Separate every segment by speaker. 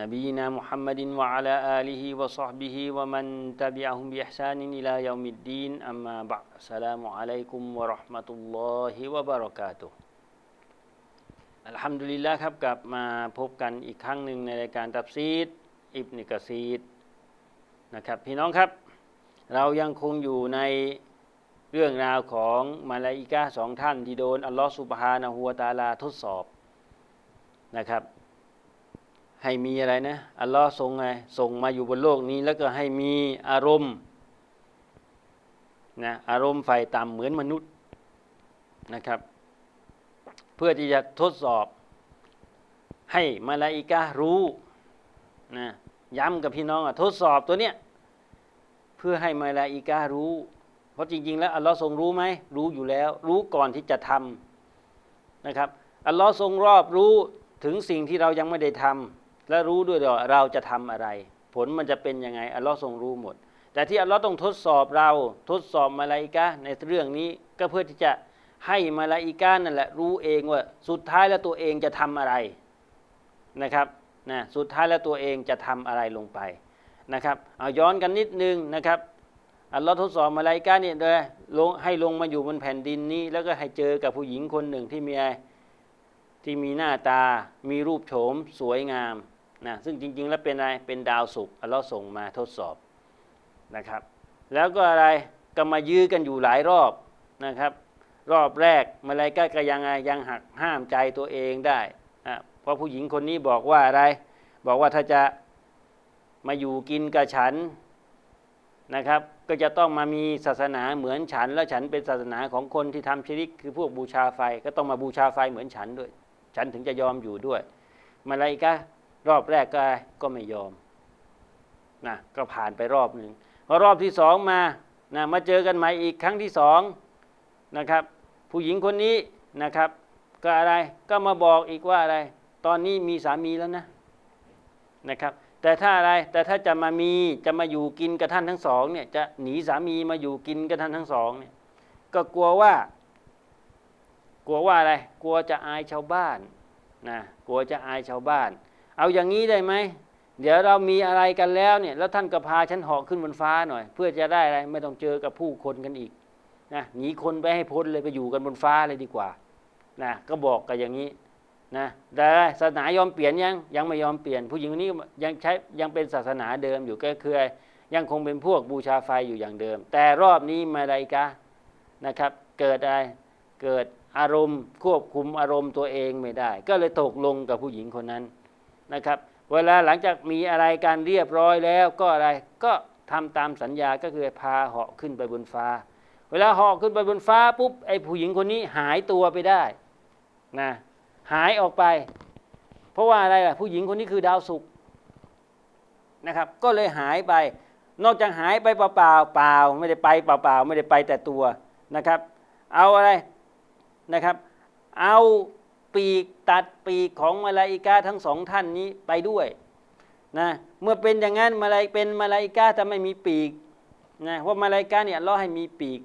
Speaker 1: نبينا محمد وعلى آله وصحبه ومن تبعهم بإحسان إلى يوم الدين أما بعد السلام عليكم ورحمة الله وبركاته อัลฮัมดุลิลละครับกลับมาพบกันอีกครั้งหนึ่งในรายการตับซีดอิบนิกะซีดนะครับพี่น้องครับ เรายังคงอยู่ในเรื่องราวของมาลาอิกาสองท่านที่โดนอัลลอฮฺสุบฮานะฮูวะตาลาทดสอบนะครับ ให้มีอะไรนะ อัลลอฮ์ทรงไงส่งมาอยู่บนโลกนี้ แล้วก็ให้มีอารมณ์นะอารมณ์ไฟต่ำเหมือนมนุษย์นะครับ เพื่อที่จะทดสอบให้มาลาอิการู้นะย้ำกับพี่น้องอะทดสอบตัวเนี้ยเพื่อให้มาลาอิการู้ เพราะจริง ๆ แล้วอัลลอฮ์ทรงรู้ไหมรู้อยู่แล้ว รู้ก่อนที่จะทำนะครับอัลลอฮ์ทรงรอบรู้ถึงสิ่งที่เรายังไม่ได้ทำ และรู้ด้วยว่าเราจะทำอะไร ผลมันจะเป็นยังไงอัลลอฮ์ทรงรู้หมด แต่ที่อัลลอฮ์ต้องทดสอบเราทดสอบมาลาอิกาในเรื่องนี้ก็เพื่อที่จะให้มาลาอิกานั่นแหละรู้เองว่าสุดท้ายแล้วตัวเองจะทำอะไรนะครับนะสุดท้ายแล้วตัวเองจะทำอะไรลงไปนะครับเอาย้อนกันนิดนึงนะครับอัลลอฮ์ทดสอบมาลาอิกาเนี่ยเลยลงให้ลงมาอยู่บนแผ่นดินนี้ แล้วก็ให้เจอกับผู้หญิงคนหนึ่งที่มีที่มีหน้าตา มีรูปโฉม สวยงาม นะซึ่งจริง ๆ แล้วเป็นอะไรเป็นดาวศุกร์อัลลอฮ์ส่งมาทดสอบนะครับ แล้วก็อะไรก็มายื้อกันอยู่หลายรอบนะครับ รอบแรกมาลาอิกาก็ยังไงยังหักห้ามใจตัวเองได้อะเพราะผู้หญิงคนนี้บอกว่าอะไร บอกว่าถ้าจะมาอยู่กินกับฉันนะครับ ก็จะต้องมามีศาสนาเหมือนฉัน แล้วฉันเป็นศาสนาของคนที่ทำชิริก คือพวกบูชาไฟ ก็ต้องมาบูชาไฟเหมือนฉันด้วย ฉันถึงจะยอมอยู่ด้วย มาลาอิกะ รอบแรกก็ก็ไม่ยอมนะก็ผ่านไปรอบหนึ่งพอรอบที่สองมานะมาเจอกันใหม่อีกครั้งที่สองนะครับ ผู้หญิงคนนี้นะครับ ก็อะไรก็มาบอกอีกว่าอะไร ตอนนี้มีสามีแล้วนะนะครับ แต่ถ้าอะไรแต่ถ้าจะมามีจะมาอยู่กินกับท่านทั้งสองเนี่ยจะหนีสามีมาอยู่กินกับท่านทั้งสองเนี่ยก็กลัวว่า กลัวว่าอะไร กลัวจะอายชาวบ้านนะกลัวจะอายชาวบ้าน เอาอย่างนี้ได้ไหมเดี๋ยวเรามีอะไรกันแล้วเนี่ย แล้วท่านก็พาฉันเหาะขึ้นบนฟ้าหน่อย เพื่อจะได้อะไรไม่ต้องเจอกับผู้คนกันอีกนะหนีคนไปให้พ้นเลยไปอยู่กันบนฟ้าเลยดีกว่านะก็บอกกันอย่างนี้นะแต่ศาสนายอมเปลี่ยนยังยังไม่ยอมเปลี่ยน ผู้หญิงคนนี้ยังใช้ยังเป็นศาสนาเดิมอยู่ก็คือยังคงเป็นพวกบูชาไฟอยู่อย่างเดิม แต่รอบนี้มาไดกะนะครับ เกิดอะไรเกิดอารมณ์ควบคุมอารมณ์ตัวเองไม่ได้ ก็เลยตกลงกับผู้หญิงคนนั้น นะครับ เวลาหลังจากมีอะไรการเรียบร้อยแล้วก็อะไรก็ทำตามสัญญาก็คือพาเหาะขึ้นไปบนฟ้า เวลาเหาะขึ้นไปบนฟ้าปุ๊บไอ้ผู้หญิงคนนี้หายตัวไปได้นะหายออกไป เพราะว่าอะไรล่ะผู้หญิงคนนี้คือดาวศุกร์นะครับก็เลยหายไป นอกจากหายไปเปล่าเปล่าเปล่าไม่ได้ไปเปล่าเปล่าไม่ได้ไปแต่ตัวนะครับ เอาอะไรนะครับ เอา ปีกตัดปีกของมาลาอิกาทั้งสองท่านนี้ไปด้วยนะเมื่อเป็นอย่างนั้นมาลาเป็นมาลาอิกาแต่ไม่มีปีกนะเพราะมาลาอิกาเนี่ยล้อให้มีปีก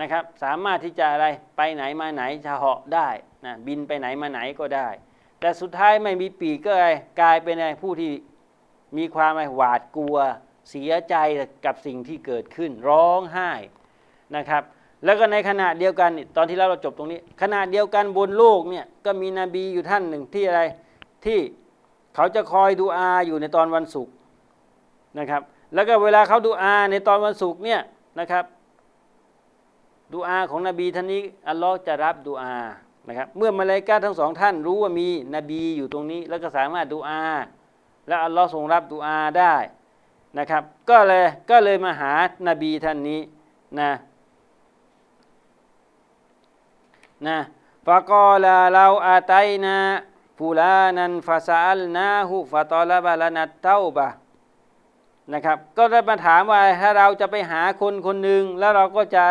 Speaker 1: นะครับ สามารถที่จะอะไรไปไหนมาไหนจะเหาะได้นะบินไปไหนมาไหนก็ได้ แต่สุดท้ายไม่มีปีกก็อะไรกลายเป็นอะไรผู้ที่มีความหวาดกลัว เสียใจกับสิ่งที่เกิดขึ้น ร้องไห้นะครับ แล้วก็ในขณะเดียวกันตอนที่เราจบตรงนี้ ขณะเดียวกันบนโลกเนี่ยก็มีนบีอยู่ท่านหนึ่งที่อะไรที่เขาจะคอยดูอาอยู่ในตอนวันศุกร์นะครับ แล้วก็เวลาเขาดูอาในตอนวันศุกร์เนี่ยนะครับดูอาของนบีท่านนี้อัลลอฮ์จะรับดูอานะครับเมื่อมาเลายกาทั้งสองท่านรู้ว่ามีนบีอยู่ตรงนี้ แล้วก็สามารถดูอา แล้วอัลลอฮ์ทรงรับดูอาได้นะครับ ก็เลยก็เลยมาหานบีท่านนี้นะ นะฟะกอลาเราอาตัยนาฟูลานันฟาซาลนาหุฟะตอลบาลานัตเต้าบะนะครับ ก็ได้มาถามว่าถ้าเราจะไปหาคนคนหนึ่งแล้วเราก็จะ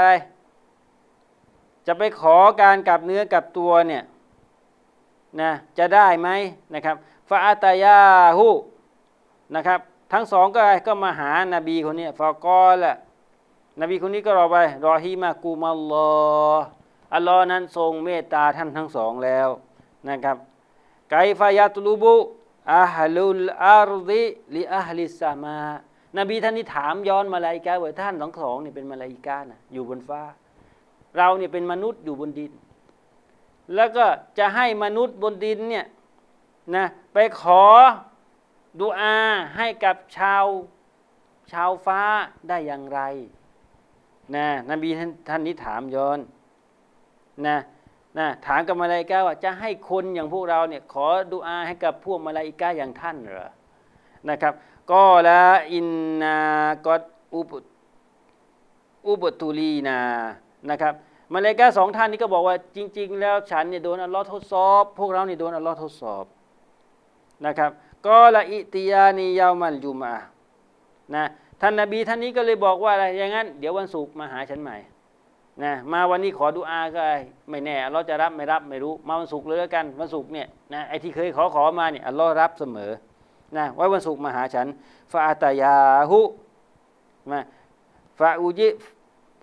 Speaker 1: จะไปขอการกลับเนื้อกลับตัวเนี่ยนะจะได้ไหมนะครับฟาอาตายาหูนะครับทั้งสองก็ก็มาหานาบีคนนี้ฟากอละนบีคนนี้ก็รอไปรอฮิมากุมัลลอ อัลลอฮ์นั้นทรงเมตตาท่านทั้งสองแล้วนะครับไกฟายาตุลูบุอาฮลุลอาร์ดิลิอาฮลิสซามานบีท่านนี้ถามย้อนมาลาอิกาว่าท่านทั้งสองนี่เป็นมาลาอิกานะอยู่บนฟ้า เราเนี่ยเป็นมนุษย์อยู่บนดิน แล้วก็จะให้มนุษย์บนดินเนี่ยนะไปขอดุอาให้กับชาวชาวฟ้าได้อย่างไรนะนบีท่านท่านนี้ถามย้อน นะนะถามกับมาลาอิกาว่าจะให้คนอย่างพวกเราเนี่ยขอดุอาให้กับพวกมาลาอิกาอย่างท่านเหรอนะครับก็ละอินนากอดอุปอุปตุลีนานะครับมาเลกาสองท่านนี้ก็บอกว่าจริง ๆ แล้วฉันเนี่ยโดนอัลลอฮ์ทดสอบ พวกเราเนี่ยโดนอัลลอฮ์ทดสอบนะครับก็ละอิติยานียามัลจุมอะห์นะท่านนบีท่านนี้ก็เลยบอกว่าอะไรอย่างนั้น เดี๋ยววันศุกร์มาหาฉันใหม่ นะมาวันนี้ขอดุอาก็ไม่แน่อัลลอฮ์จะรับไม่รับไม่รู้ มาวันศุกร์เลยแล้วกันวันศุกร์เนี่ยนะไอ้ที่เคยขอขอมาเนี่ยอัลลอฮ์รับเสมอนะไว้วันศุกร์มาหาฉันฟาตายาหุมาฟาอุจิ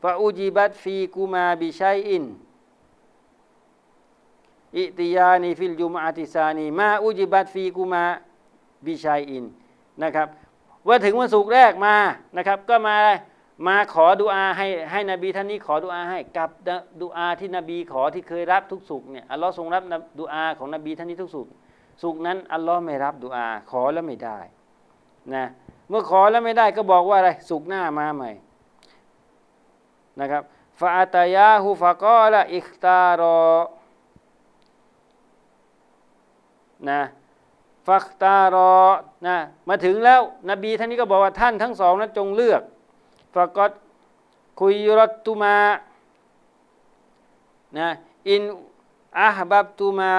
Speaker 1: ฟาอุจิบัตฟีกุมาบิชัยอินอิติยานีฟิลจุมอาติซานีมาอุจิบัตฟีกุมาบิชัยอินนะครับว่าถึงวันศุกร์แรกมานะครับ ก็มา มาขอดุอาให้ให้นบีท่านนี้ขอดุอาให้กับดุอาที่นบีขอที่เคยรับทุกสุกเนี่ยอัลลอฮ์ทรงรับดุอาของนบีท่านนี้ทุกสุกสุกนั้นอัลลอฮ์ไม่รับดุอาขอแล้วไม่ได้นะเมื่อขอแล้วไม่ได้ก็บอกว่าอะไรสุกหน้ามาใหม่นะครับฟาตายาฮูฟะกอละอิคตารอนะฟักตารอนะมาถึงแล้วนบีท่านนี้ก็บอกว่าท่านทั้งสองนั้นจงเลือก ฟะกอดคุยรตุมานะอินอาฮบับตุมา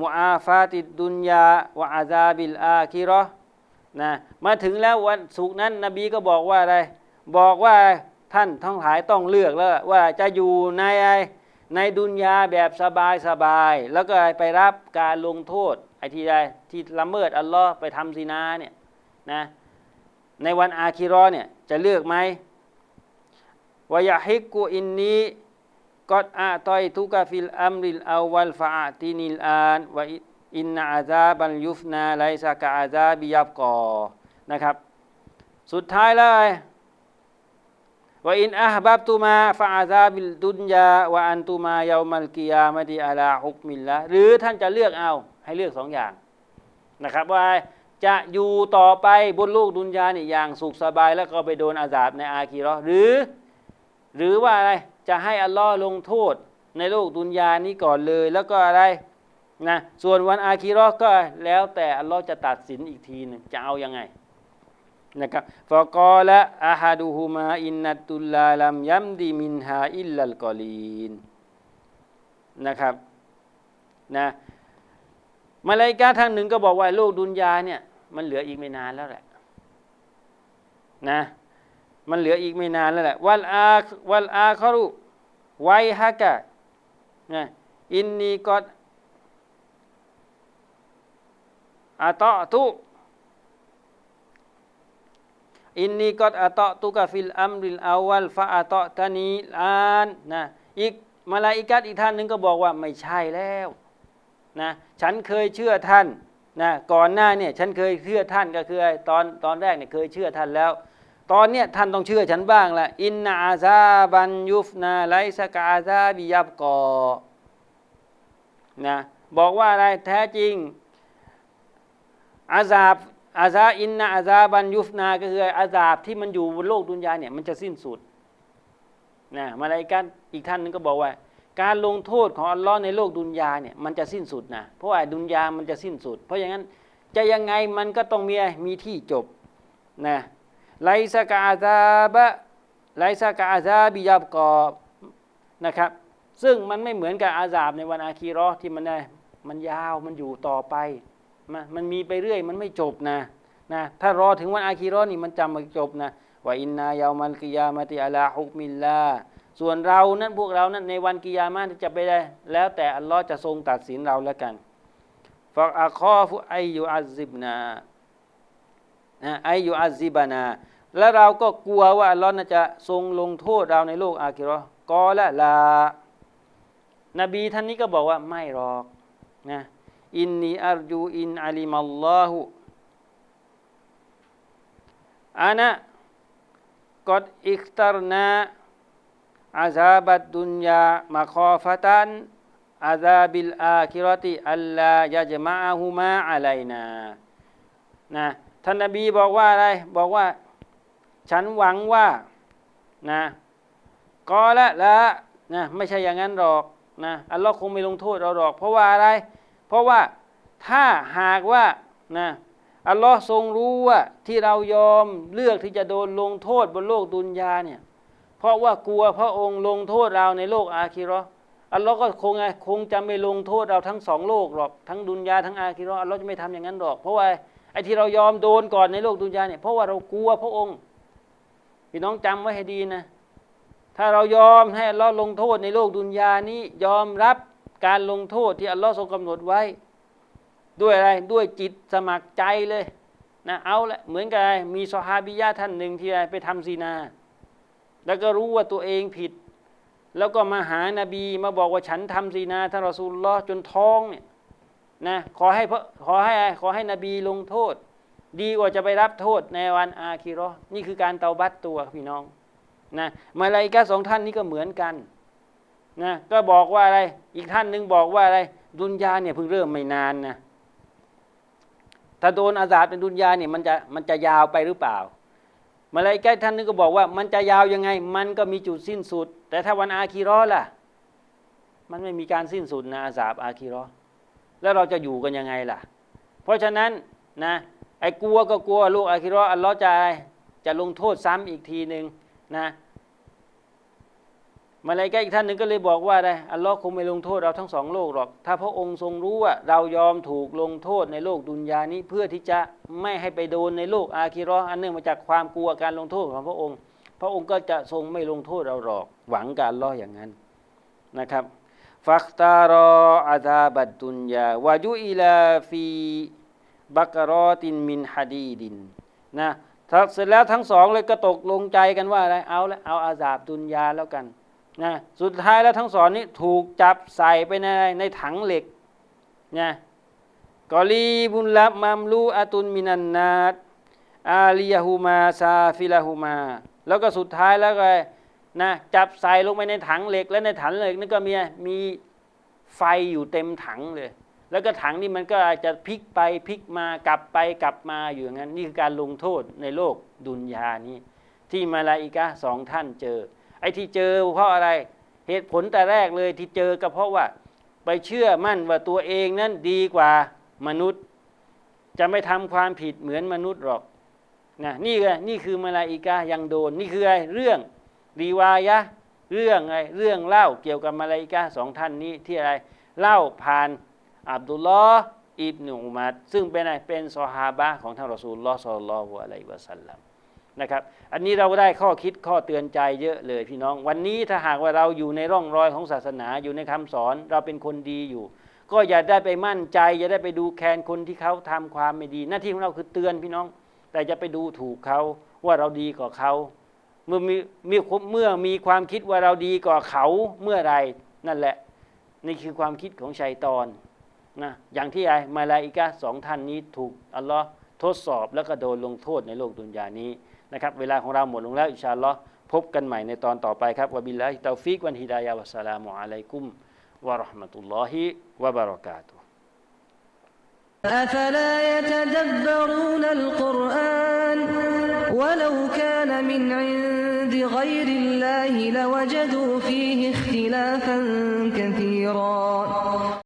Speaker 1: มุอาฟาติดดุนยาวะอาซาบิลอาคิรอนะมาถึงแล้ววันศุกร์นั้น นบีก็บอกว่าอะไร บอกว่าท่านทั้งหลายต้องเลือกแล้วว่าจะอยู่ในในดุนยาแบบสบายสบาย แล้วก็ไปรับการลงโทษไอ้ที่ใดที่ละเมิดอัลลอฮ์ไปทำซีนาเนี่ยนะ ในวันอาคิรอเนี่ยจะเลือกไหมวายฮิกุอินนี้กอดอาตอยทุกฟิลอัมริลอาวัลฟาตินิลอานวอินนาอาซาบันยุฟนาไลซากาอาซาบิยับกอนะครับ สุดท้ายเลยว่าอินอาฮบับตุมาฟาอาซาบิลดุนยาวอันตุมาเยามัลกิยามะติอาลาฮุกมิลละหรือท่านจะเลือกเอาให้เลือกสองอย่างนะครับว่า จะอยู่ต่อไปบนโลกดุนยาเนี่ยอย่างสุขสบายแล้วก็ไปโดนอาซาบในอาคีรอหรือ หรือว่าอะไรจะให้อัลลอฮ์ลงโทษในโลกดุนยานี้ก่อนเลย แล้วก็อะไรนะส่วนวันอาคีรอก็แล้วแต่อัลลอฮ์จะตัดสินอีกทีหนึงจะเอายังไงนะครับฟะกอละอาฮาดูฮูมาอินนัตุลลาลัมยัมดีมินฮาอิลลัลกอลีนนะครับนะมาลายกาทางหนึ่งก็บอกว่าโลกดุนยาเนี่ย มันเหลืออีกไม่นานแล้วแหละ นะ มันเหลืออีกไม่นานแล้วแหละ วัลอาวัลอาคารุไวฮะกะนะอินนีกอดอาตอตุอินนีกอดอาตอตุกะฟิลอัมริลอาวัลฟาอาตอตานีอานนะอีกมาลาอิกัดอีกท่านหนึ่งก็บอกว่าไม่ใช่แล้วนะฉันเคยเชื่อท่าน นะก่อนหน้าเนี่ยฉันเคยเชื่อท่านก็คือตอนตอนแรกเนี่ยเคยเชื่อท่านแล้ว ตอนเนี้ยท่านต้องเชื่อฉันบ้างละอินนาอาซาบันยุฟนาไลสกาอาซาบิยับกอนะบอกว่าอะไรแท้จริงอาซาบอาซาอินนาอาซาบันยุฟนาก็คืออาซาบที่มันอยู่บนโลกดุนยาเนี่ยมันจะสิ้นสุดนะมาลายกันอีกท่านนึงก็บอกว่า การลงโทษของอัลลอฮ์ในโลกดุนยาเนี่ยมันจะสิ้นสุดนะเพราะว่าดุนยามันจะสิ้นสุด เพราะอย่างนั้นจะยังไงมันก็ต้องมีมีที่จบนะไลซากาอาซาบะไลซากาอาซาบิยับกอบนะครับซึ่งมันไม่เหมือนกับอาซาบในวันอาคีรอที่มันได้มันยาวมันอยู่ต่อไปมันมันมีไปเรื่อยมันไม่จบนะนะถ้ารอถึงวันอาคีรอนี่มันจำไม่จบนะว่าอินนายามันกิยามติอาลาฮุมิลลา ส่วนเรานั้นพวกเรานั้นในวันกิยามะห์จะไปได้ แล้วแต่อัลลอฮ์จะทรงตัดสินเราแล้วกันฟักอาคอฟุไอยูอัซิบนานะไอยูอัซิบานา แล้วเราก็กลัวว่าอัลลอฮ์น่าจะทรงลงโทษเราในโลกอาคิราะห์กอละลานบีท่านนี้ก็บอกว่าไม่หรอกนะอินนีอัรจูอินอาลิมัลลอฮุอานะกอดอิคตารนา อาซาบัดดุนยามาคอฟะตันอาซาบิลอาคิรติอัลลายะจมะอาฮุมาอะไลนานะท่านนบีบอกว่าอะไร บอกว่า ฉันหวังว่านะกอละละนะไม่ใช่อย่างนั้นหรอกนะอัลลอฮ์คงไม่ลงโทษเราหรอก เพราะว่าอะไร เพราะว่าถ้าหากว่านะอัลลอฮ์ทรงรู้ว่าที่เรายอมเลือกที่จะโดนลงโทษบนโลกดุนยาเนี่ย เพราะว่ากลัวพระองค์ลงโทษเราในโลกอาคิราะอัลลอฮ์ก็คงไงคงจะไม่ลงโทษเราทั้งสองโลกหรอกทั้งดุนยาทั้งอาคิราะอัลลอฮ์จะไม่ทำอย่างนั้นหรอก เพราะว่าไอ้ที่เรายอมโดนก่อนในโลกดุนยาเนี่ยเพราะว่าเรากลัวพระองค์พี่น้องจำไว้ให้ดีนะ ถ้าเรายอมให้อัลลอฮ์ลงโทษในโลกดุนยานี้ยอมรับการลงโทษที่อัลลอฮ์ทรงกำหนดไว้ ด้วยอะไรด้วยจิตสมัครใจเลยนะเอาละเหมือนกับมีซอฮาบิยะท่านหนึ่งที่อะไรไปทำซีนา แล้วก็รู้ว่าตัวเองผิด แล้วก็มาหานาบีมาบอกว่าฉันทำซีนาท่านรอซูลลอฮ์จนท้องเนี่ยนะขอให้พระขอให้ขอให้นบีลงโทษ ดีกว่าจะไปรับโทษในวันอาคิราะห์นี่คือการเตาบัตตัวพี่น้องนะมาลาอิกะฮ์สองท่านนี้ก็เหมือนกันนะก็บอกว่าอะไร อีกท่านหนึ่งบอกว่าอะไร ดุนยาเนี่ยเพิ่งเริ่มไม่นานนะถ้าโดนอาซาบในดุนยาเนี่ยมันจะมันจะยาวไปหรือเปล่า มาลายิกดท่านนึงก็บอกว่า มันจะยาวยังไง มันก็มีจุดสิ้นสุด แต่ถ้าวันอาคิเรอล่ะ มันไม่มีการสิ้นสุดนะอาซาบอาคิเรอแล้วเราจะอยู่กันยังไงล่ะ เพราะฉะนั้นนะไอ้กลัวก็กลัวลูกอาคิรออัลลอฮ์จะจะลงโทษซ้ำอีกทีหนึ่งนะ มาลายกาอีกท่านหนึ่งก็เลยบอกว่าได้อัลลอฮ์คงไม่ลงโทษเราทั้งสองโลกหรอก ถ้าพระองค์ทรงรู้ว่า เรายอมถูกลงโทษในโลกดุนยานี้ เพื่อที่จะไม่ให้ไปโดนในโลกอาคิราะห์อันเนื่องมาจากความกลัวการลงโทษของพระองค์ พระองค์ก็จะทรงไม่ลงโทษเราหรอก หวังการล้ออย่างนั้นนะครับฟักตารออาซาบัดดุนยาวายุอิลาฟีบักรอตินมินฮดีดินนะเสร็จแล้วทั้งสองเลยก็ตกลงใจกันว่าอะไรเอาละเอาอาซาบดุนยาแล้วกัน นะสุดท้ายแล้วทั้งสองนี้ถูกจับใส่ไปในในถังเหล็กนะกอลีบุลละมัมลูอาตุนมินันนาตอาลียาฮูมาซาฟิลาฮูมา แล้วก็สุดท้ายแล้วก็นะจับใส่ลงไปในถังเหล็ก และในถังเหล็กนั่นก็มีมีไฟอยู่เต็มถังเลย แล้วก็ถังนี่มันก็อาจจะพลิกไปพลิกมากลับไปกลับมาอยู่อย่างนั้น นี่คือการลงโทษในโลกดุนยานี้ ที่มาลาอิกะสองท่านเจอ ไอ้ที่เจอเพราะอะไร เหตุผลแต่แรกเลยที่เจอก็เพราะว่า ไปเชื่อมั่นว่าตัวเองนั้นดีกว่ามนุษย์ จะไม่ทำความผิดเหมือนมนุษย์หรอกนะนี่ไงนี่คือมาลาอิกะห์ยังโดน นี่คืออะไรเรื่องรีวายะเรื่องอะไรเรื่องเล่าเกี่ยวกับมาลาอิกะห์สองท่านนี้ที่อะไรเล่าผ่านอับดุลลอฮ์อิบนุอุมัดซึ่งเป็นอะไรเป็นซอฮาบะของท่านรอซูลลอฮ์สัลลลอฮุอะลัยวะสัลลัม นะครับ อันนี้เราได้ข้อคิดข้อเตือนใจเยอะเลยพี่น้อง วันนี้ถ้าหากว่าเราอยู่ในร่องรอยของศาสนาอยู่ในคำสอนเราเป็นคนดีอยู่ ก็อย่าได้ไปมั่นใจ อย่าได้ไปดูแคลนคนที่เขาทำความไม่ดี หน้าที่ของเราคือเตือนพี่น้อง แต่จะไปดูถูกเขาว่าเราดีกว่าเขาเมื่อมีมีเมื่อมีความคิดว่าเราดีกว่าเขาเมื่อไรนั่นแหละ นี่คือความคิดของชัยตอนนะอย่างที่ไอ้มาลาอิกะสองท่านนี้ถูกอัลลอฮ์ทดสอบแล้วก็โดนลงโทษในโลกดุนยานี้ นะครับ เวลาของเราหมดลงแล้วอินชาอัลลอฮ์พบกันใหม่ในตอนต่อไปครับวะบิลลาฮิตาฟิกวันฮิดายะวัสสลามุอะลัยกุมวะเราะห์มะตุลลอฮิวะบะเราะกาตุฮ์
Speaker 2: أفلا يتدبرون القرآن ولو كان من عند غير الله لوجدوا فيه اختلافا كثيرا